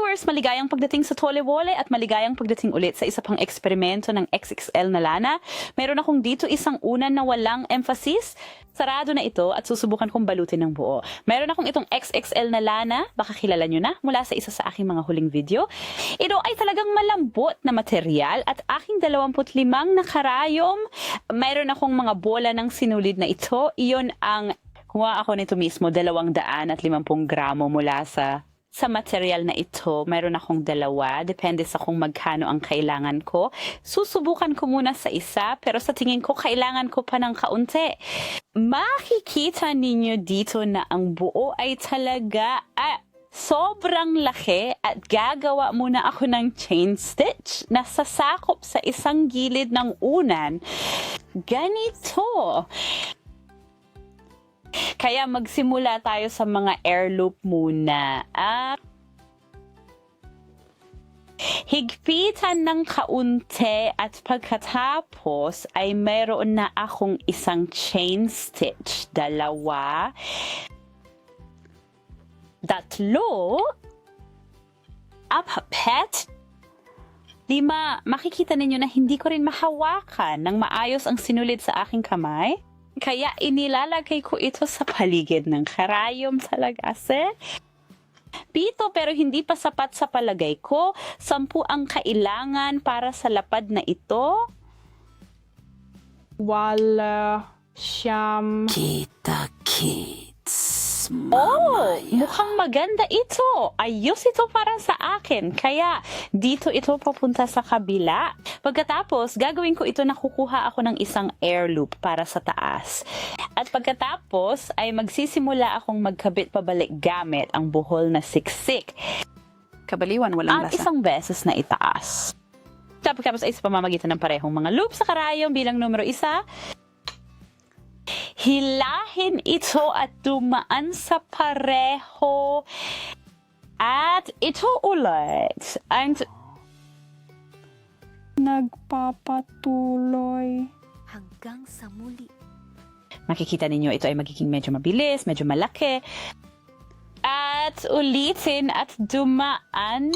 viewers, maligayang pagdating sa Tole Wole at maligayang pagdating ulit sa isa pang eksperimento ng XXL na lana. Meron akong dito isang unan na walang emphasis. Sarado na ito at susubukan kong balutin ng buo. Meron akong itong XXL na lana, baka kilala nyo na, mula sa isa sa aking mga huling video. Ito ay talagang malambot na material at aking 25 na karayom. Meron akong mga bola ng sinulid na ito. Iyon ang Kumuha ako nito mismo, 250 gramo mula sa sa material na ito, mayroon akong dalawa. Depende sa kung magkano ang kailangan ko. Susubukan ko muna sa isa, pero sa tingin ko, kailangan ko pa ng kaunti. Makikita ninyo dito na ang buo ay talaga ah, sobrang laki at gagawa muna ako ng chain stitch na sasakop sa isang gilid ng unan. Ganito. Kaya magsimula tayo sa mga air loop muna. Ah, higpitan ng kaunti at pagkatapos ay mayroon na akong isang chain stitch. Dalawa. Tatlo. Apat. Lima. Makikita ninyo na hindi ko rin mahawakan ng maayos ang sinulid sa aking kamay. Kaya inilalagay ko ito sa paligid ng karayom talaga, sir. Pito pero hindi pa sapat sa palagay ko. Sampu ang kailangan para sa lapad na ito. Wala siyam Kita Kids. Oh, mukhang maganda ito. Ayos ito para sa akin. Kaya dito ito papunta sa kabila. Pagkatapos, gagawin ko ito na kukuha ako ng isang air loop para sa taas. At pagkatapos ay magsisimula akong magkabit pabalik gamit ang buhol na siksik. Kabaliwan, walang Ang lasa. isang beses na itaas. Tapos ay sa pamamagitan ng parehong mga loop sa karayom bilang numero isa. Hilahin ito at dumaan sa pareho. At ito ulit. And nagpapatuloy. hanggang sa muli. makikita ninyo ito ay magiging medyo mabilis, medyo malaki. At ulitin at dumaan.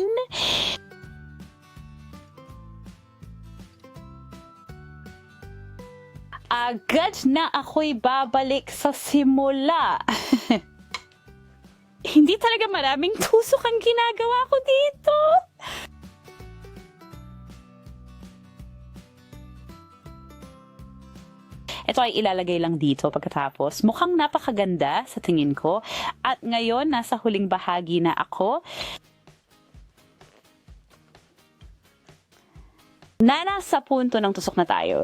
Agad na ako'y babalik sa simula. Hindi talaga maraming tusok ang ginagawa ko dito. Ito ay ilalagay lang dito pagkatapos. Mukhang napakaganda sa tingin ko. At ngayon, nasa huling bahagi na ako. Na nasa punto ng tusok na tayo.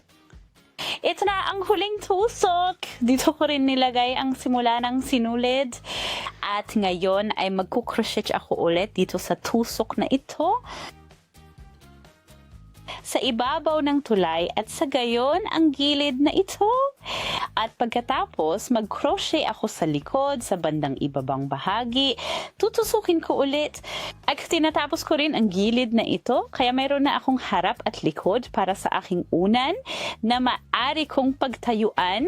Ito na ang huling tusok. Dito ko rin nilagay ang simula ng sinulid. At ngayon ay magkukrochet ako ulit dito sa tusok na ito sa ibabaw ng tulay at sa gayon ang gilid na ito. At pagkatapos, mag-crochet ako sa likod, sa bandang ibabang bahagi. Tutusukin ko ulit. At tinatapos ko rin ang gilid na ito, kaya mayroon na akong harap at likod para sa aking unan na maari kong pagtayuan.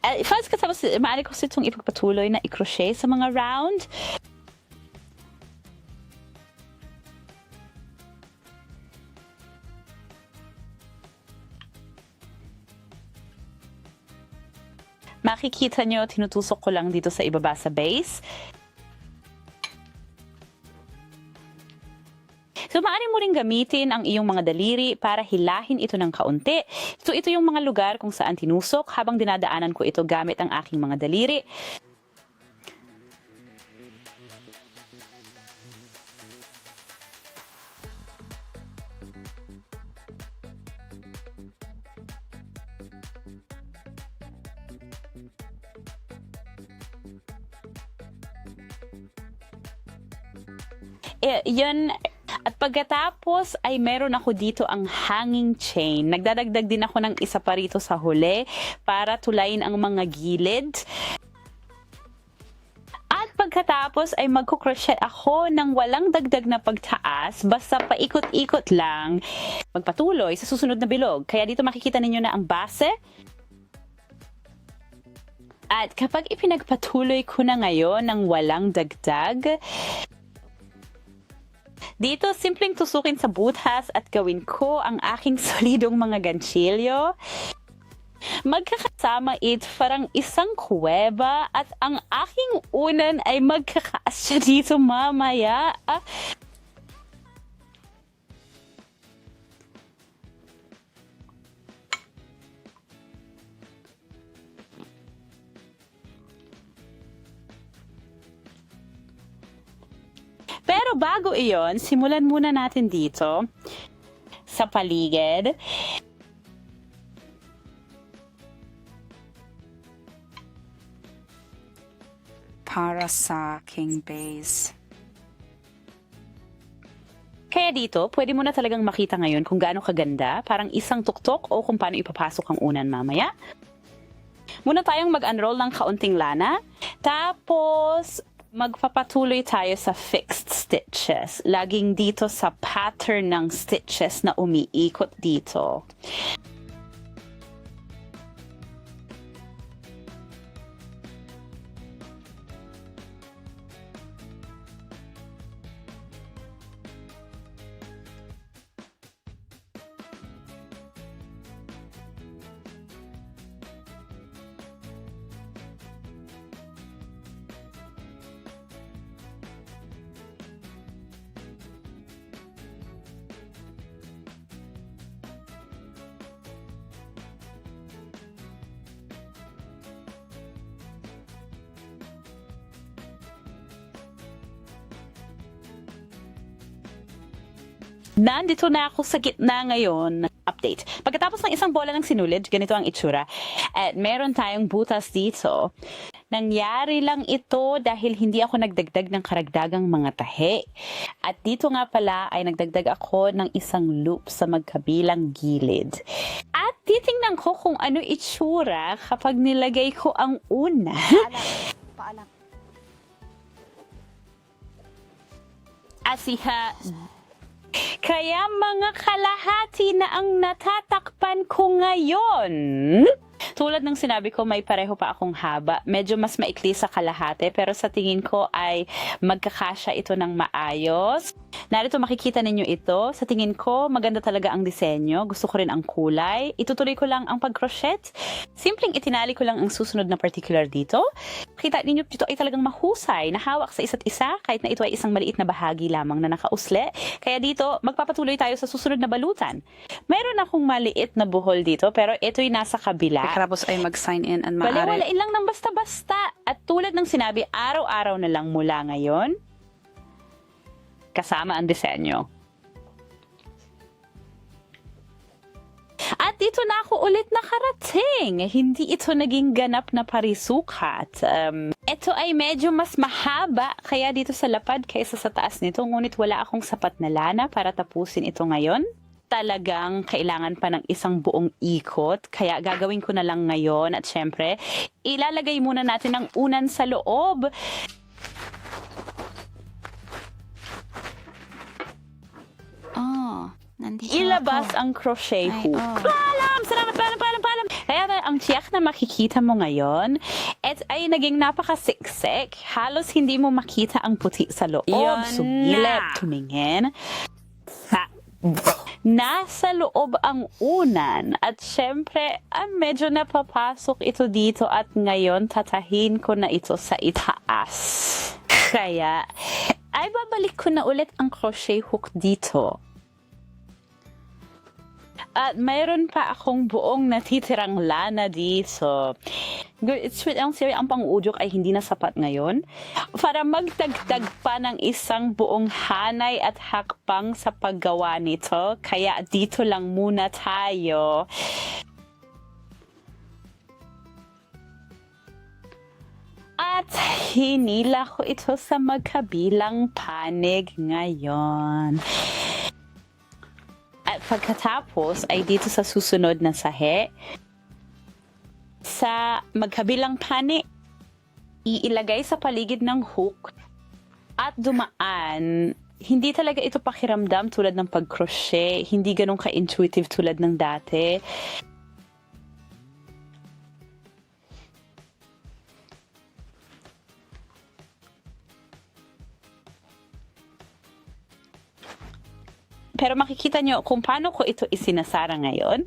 Uh, Fast katapos, maaari ko itong ipagpatuloy na i-crochet sa mga round. Makikita nyo, tinutusok ko lang dito sa ibaba sa base. So, maaari mo rin gamitin ang iyong mga daliri para hilahin ito ng kaunti. So, ito yung mga lugar kung saan tinusok habang dinadaanan ko ito gamit ang aking mga daliri. Eh, yun, at pagkatapos ay meron ako dito ang hanging chain. Nagdadagdag din ako ng isa pa rito sa huli para tulayin ang mga gilid. At pagkatapos ay magkukrochet ako ng walang dagdag na pagtaas, basta paikot-ikot lang, magpatuloy sa susunod na bilog. Kaya dito makikita ninyo na ang base. At kapag ipinagpatuloy ko na ngayon ng walang dagdag, Dito, simpleng tusukin sa butas at gawin ko ang aking solidong mga ganchilyo. Magkakasama it parang isang kuweba at ang aking unan ay magkakaas siya dito mamaya. Ah, bago iyon, simulan muna natin dito sa paligid. Para sa king base. Kaya dito, pwede mo na talagang makita ngayon kung gaano kaganda, parang isang tuktok o kung paano ipapasok ang unan mamaya. Muna tayong mag-unroll ng kaunting lana. Tapos, magpapatuloy tayo sa fixed stitches. Laging dito sa pattern ng stitches na umiikot dito. Nandito na ako sa gitna ngayon. Update. Pagkatapos ng isang bola ng sinulid, ganito ang itsura. At meron tayong butas dito. Nangyari lang ito dahil hindi ako nagdagdag ng karagdagang mga tahe. At dito nga pala ay nagdagdag ako ng isang loop sa magkabilang gilid. At titingnan ko kung ano itsura kapag nilagay ko ang una. Asiha, kaya mga kalahati na ang natatakpan ko ngayon. Tulad ng sinabi ko, may pareho pa akong haba. Medyo mas maikli sa kalahati, pero sa tingin ko ay magkakasya ito ng maayos. Narito makikita ninyo ito. Sa tingin ko, maganda talaga ang disenyo. Gusto ko rin ang kulay. Itutuloy ko lang ang pag-crochet. Simpleng itinali ko lang ang susunod na particular dito. Kita ninyo, ito ay talagang mahusay, nahawak sa isa't isa, kahit na ito ay isang maliit na bahagi lamang na nakausle. Kaya dito, magpapatuloy tayo sa susunod na balutan. Meron akong maliit na buhol dito, pero ito'y nasa kabila. Pagkatapos ay mag-sign in and maaari. Baliwalain lang ng basta-basta. At tulad ng sinabi, araw-araw na lang mula ngayon, kasama ang disenyo. At dito na ako ulit nakarating. Hindi ito naging ganap na parisukat. Um, ito ay medyo mas mahaba kaya dito sa lapad kaysa sa taas nito. Ngunit wala akong sapat na lana para tapusin ito ngayon. Talagang kailangan pa ng isang buong ikot. Kaya gagawin ko na lang ngayon. At syempre, ilalagay muna natin ang unan sa loob. Oh, nandito Ilabas ako. ang crochet Ay, hook. oh. Paalam! Salamat, paalam, paalam, paalam! Kaya na- ang tiyak na makikita mo ngayon, et ay naging napakasiksik. Halos hindi mo makita ang puti sa loob. Yan Sumilip, na. tumingin. Sa Nasa loob ang unan at syempre ah, medyo napapasok ito dito at ngayon tatahin ko na ito sa itaas. Kaya ay babalik ko na ulit ang crochet hook dito. At mayroon pa akong buong natitirang lana dito. Girl, it's sweet ang siri ang pang-udyok ay hindi na sapat ngayon. Para magdagdag pa ng isang buong hanay at hakbang sa paggawa nito. Kaya dito lang muna tayo. At hinila ko ito sa magkabilang panig ngayon. At pagkatapos ay dito sa susunod na sahe, sa magkabilang pani, iilagay sa paligid ng hook at dumaan. Hindi talaga ito pakiramdam tulad ng pag-crochet. Hindi ganun ka-intuitive tulad ng dati. Pero makikita nyo kung paano ko ito isinasara ngayon.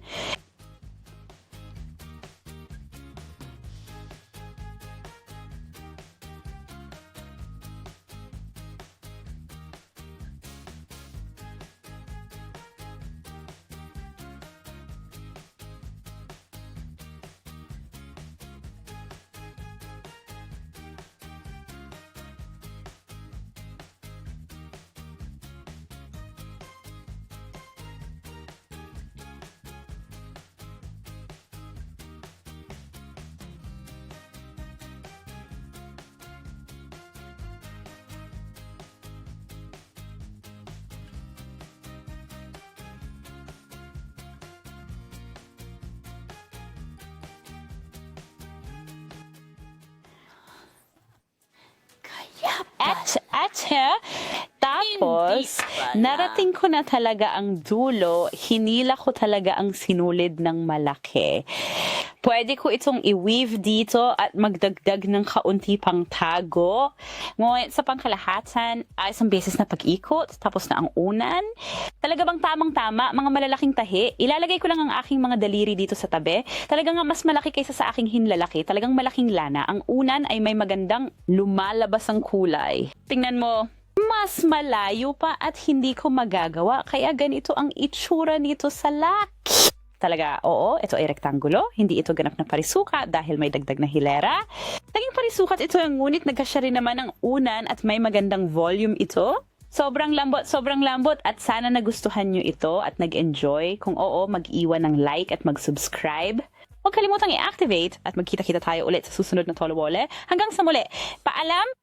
At, at, tapos, narating ko na talaga ang dulo, hinila ko talaga ang sinulid ng malaki. Pwede ko itong i-weave dito at magdagdag ng kaunti pang tago. Ngunit sa pangkalahatan, ay isang beses na pag-ikot, tapos na ang unan. Talaga bang tamang-tama, mga malalaking tahi, ilalagay ko lang ang aking mga daliri dito sa tabi. Talaga nga mas malaki kaysa sa aking hinlalaki. Talagang malaking lana. Ang unan ay may magandang lumalabas ang kulay. Tingnan mo, mas malayo pa at hindi ko magagawa. Kaya ganito ang itsura nito sa laki. Talaga, oo, ito ay rektangulo. Hindi ito ganap na parisuka dahil may dagdag na hilera. Naging parisukat ito ang ngunit nagkasya rin naman ang unan at may magandang volume ito. Sobrang lambot, sobrang lambot at sana nagustuhan nyo ito at nag-enjoy. Kung oo, mag-iwan ng like at mag-subscribe. Huwag kalimutang i-activate at magkita-kita tayo ulit sa susunod na Tolowole. Hanggang sa muli, paalam!